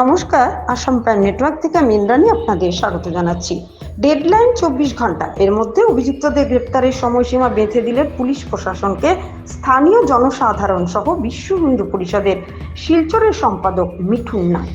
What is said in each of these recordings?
নমস্কার, Assam prime network থেকে আমি ইন্দ্রাণী আপনাদের স্বাগত জানাচ্ছি। ডেডলাইন চব্বিশ ঘণ্টা, এর মধ্যে অভিযুক্তদের গ্রেপ্তারের সময়সীমা বেঁধে দিলে পুলিশ প্রশাসনকে স্থানীয় জনসাধারণ সহ বিশ্ব হিন্দু পরিষদের শিলচরের সম্পাদক মিঠুন নাথ,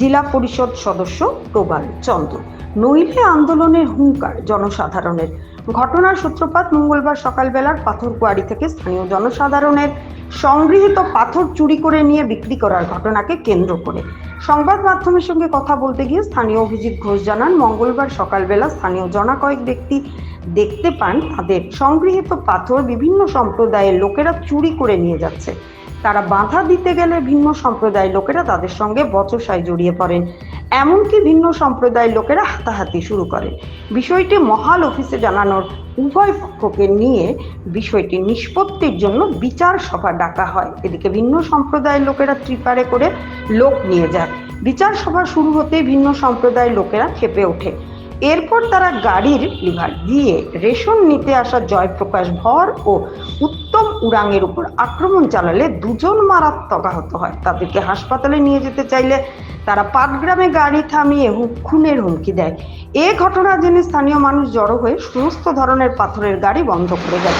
জেলা পরিষদ সদস্য প্রবাল চন্দ্র। নইলে আন্দোলনের হুঙ্কার জনসাধারণের। ঘটনার সূত্রপাত মঙ্গলবার সকালবেলার পাথরকুয়ারি থেকে স্থানীয় জনসাধারণের। সংগৃহীত পাথর চুরি করে নিয়ে বিক্রি করার ঘটনাকে কেন্দ্র করে। সংবাদ মাধ্যমের সঙ্গে কথা বলতে গিয়ে স্থানীয় অভিজিৎ ঘোষ জানান, মঙ্গলবার সকালবেলা স্থানীয় জনা কয়েক ব্যক্তি দেখতে পান তাদের। সংগৃহীত পাথর বিভিন্ন সম্প্রদায়ের লোকেরা চুরি করে নিয়ে যাচ্ছে। তারা বাধা দিতে গেলে ভিন্ন সম্প্রদায়ের লোকেরা তাদের সঙ্গে বচসায় জড়িয়ে পড়েন। এমনকি ভিন্ন সম্প্রদায়ের লোকেরা হাতাহাতি শুরু করে। বিষয়টি মহাল অফিসে জানানোর উভয় পক্ষকে নিয়ে বিষয়টি নিষ্পত্তির জন্য বিচার সভা ডাকা হয়। এদিকে ভিন্ন সম্প্রদায়ের লোকেরা ত্রিপারে করে লোক নিয়ে যায়। বিচার সভা শুরু হতেই ভিন্ন সম্প্রদায়ের লোকেরা খেপে ওঠে। এরপর তারা গাড়ির লিভার দিয়ে রেশন নিতে আসা জয়প্রকাশ ভর ও উত্তম উড়াংয়ের উপর আক্রমণ চালালে দুজন মারাত্মক আহত হয়। তাদেরকে হাসপাতালে নিয়ে যেতে চাইলে তারা পাটগ্রামে গাড়ি থামিয়ে খুনের হুমকি দেয়। এ ঘটনা জেনে স্থানীয় মানুষ জড়ো হয়ে সমস্ত ধরনের পাথরের গাড়ি বন্ধ করে দেয়।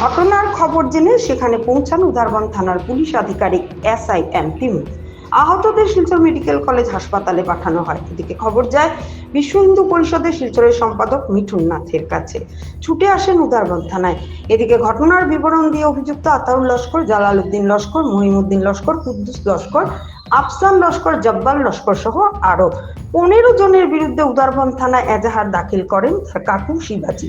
ঘটনার খবর জেনে সেখানে পৌঁছান উদারবন থানার পুলিশ আধিকারিক এসআই এম তিমু আহতদের শিলচর মেডিকেল কলেজ হাসপাতালে পাঠানো হয়। এদিকে খবর যায় বিশ্ব হিন্দু পরিষদের শিলচরের সম্পাদক মিঠুন নাথের কাছে। ছুটে আসেন উদারবন থানায়। এদিকে ঘটনার বিবরণ দিয়ে অভিযুক্ত আতাউল লস্কর জালাল উদ্দিন লস্কর, মহিমুদ্দিন লস্কর, কুদ্দুস লস্কর, আফসান লস্কর, জব্বাল লস্কর সহ আরও পনেরো জনের বিরুদ্ধে উদারবন থানায় এজাহার দাখিল করেন কাকু শিবাজী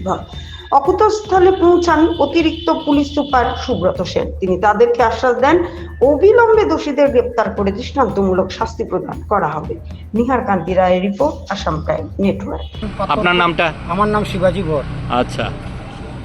অকুতস্থলে পৌঁছান অতিরিক্ত পুলিশ সুপার সুব্রত সেন। তিনি তাদেরকে আশ্বাস দেন অবিলম্বে দোষীদের গ্রেপ্তার করে দৃষ্টান্তমূলক শাস্তি প্রদান করা হবে। নিহার কান্তি রায়ের রিপোর্ট আসাম টাইম নেটওয়ার্ক। আপনার নামটা? আমার নাম শিবাজী ভর। আচ্ছা।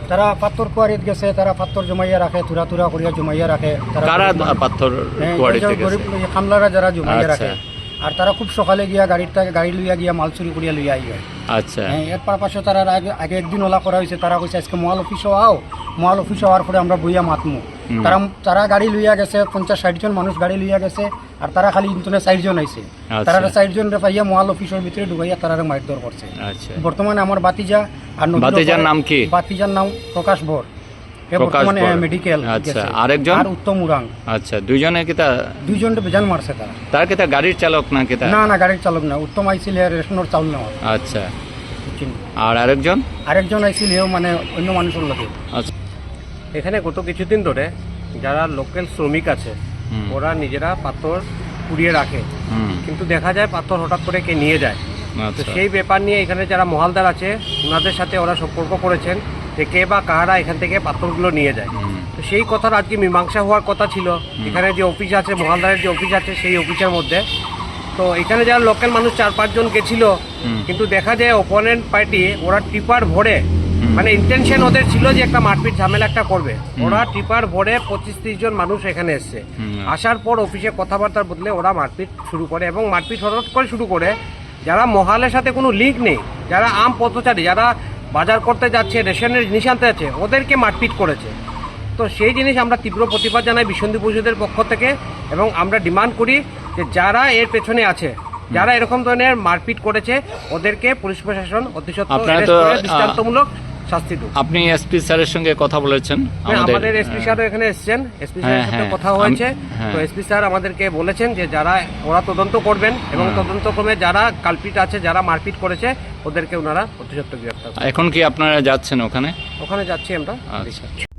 তারা পাথর কুয়ারিত গেছে তারা পাথর জমাইয়া রাখে তুরা তুরা করিয়া জমাইয়া রাখে। তারা পাথর হ্যাঁ, গেছে? খামলারা যারা জমাইয়া আচ্ছা। রাখে। আর তারা খুব সকালে গিয়া থেকে গাড়ি লইয়া গিয়া মাল চুরি করিয়া লইয়া আই যায় আচ্ছা। হ্যাঁ এর পর পাশে তারা আগে আগে একদিন ওলা করা হয়েছে তারা কইছে আজকে মহাল অফিসও আও মহাল অফিস হওয়ার পরে আমরা বইয়া মাতমু। তারা তারা গাড়ি লইয়া গেছে পঞ্চাশ ষাট জন মানুষ গাড়ি লইয়া গেছে আর তারা খালি ইন্টনে ষাট জন আইছে। আচ্ছা। তারা ষাট জন পাইয়া মহাল অফিসের ভিতরে ঢুকাইয়া তারা মারধর করছে। আচ্ছা। বর্তমানে আমার বাতিজা আর বাতিজার নাম কি? বাতিজার নাম প্রকাশ ভর প্রকাশ মেডিকেল আচ্ছা। আরেকজন? আর উত্তম উড়াং। আচ্ছা দুইজনে কিতা দুইজন বেজান মারছে তারা। তার কিতা গাড়ির চালক না কিতা না না গাড়ির চালক না। উত্তম আইছিল রেশনের চাউল নেওয়া। আচ্ছা। আর আরেকজন? আরেকজন আইছিল মানে অন্য মানুষের লোকে। আচ্ছা। এখানে গত কিছুদিন ধরে যারা লোকাল শ্রমিক আছে ওরা নিজেরা পাথর কুড়িয়ে রাখে। কিন্তু দেখা যায় পাথর হঠাৎ করে কে নিয়ে যায়। তো আচ্ছা। সেই ব্যাপার নিয়ে এখানে যারা মহালদার আছে ওনাদের সাথে ওরা সম্পর্ক করেছেন। যে কে বা কাহারা এখান থেকে পাথরগুলো নিয়ে যায়। তো সেই কথার আজকে মীমাংসা হওয়ার কথা ছিল। এখানে যে অফিস আছে মহালদারের যে অফিস আছে সেই অফিসের মধ্যে। তো এখানে যারা লোকাল মানুষ চার পাঁচজন গেছিল। কিন্তু দেখা যায় অপোনেন্ট পার্টি ওরা টিপার ভরে মানে ইন্টেনশন ওদের ছিল যে একটা মারপিট ঝামেলা একটা করবে। ওরা টিপার ভরে পঁচিশ ত্রিশ জন মানুষ এখানে এসছে। আসার পর অফিসে কথাবার্তার বদলে ওরা মারপিট শুরু করে এবং মারপিট হঠাৎ করে শুরু করে যারা মহালের সাথে কোনো লিঙ্ক নেই যারা আম পথচারী যারা বাজার করতে যাচ্ছে রেশনের জিনিস আনতে যাচ্ছে ওদেরকে মারপিট করেছে। তো সেই জিনিস আমরা তীব্র প্রতিবাদ জানাই বিসন্ধি পরিষদের পক্ষ থেকে এবং আমরা ডিমান্ড করি যে যারা এর পেছনে আছে যারা এরকম ধরনের মারপিট করেছে ওদেরকে পুলিশ প্রশাসন অতি সত্ত্বর আপনারা arrest তো, করে আহ, দৃষ্টান্তমূলক আপনি এসপি স্যারের সঙ্গে কথা বলেছেন হ্যাঁ, আমাদের এসপি স্যারও এখানে এসেছেন। এসপি স্যারের হ্যাঁ, সাথে হ্যাঁ, কথা হয়েছে। হ্যাঁ। তো এসপি স্যার আমাদেরকে বলেছেন যে যারা ওরা তদন্ত করবেন এবং তদন্ত ক্রমে যারা কালপিট আছে যারা মারপিট করেছে ওদেরকে ওনারা অতিসত্ত্ব গ্রেপ্তার এখন কি আপনারা যাচ্ছেন ওখানে? ওখানে যাচ্ছি আমরা। আচ্ছা।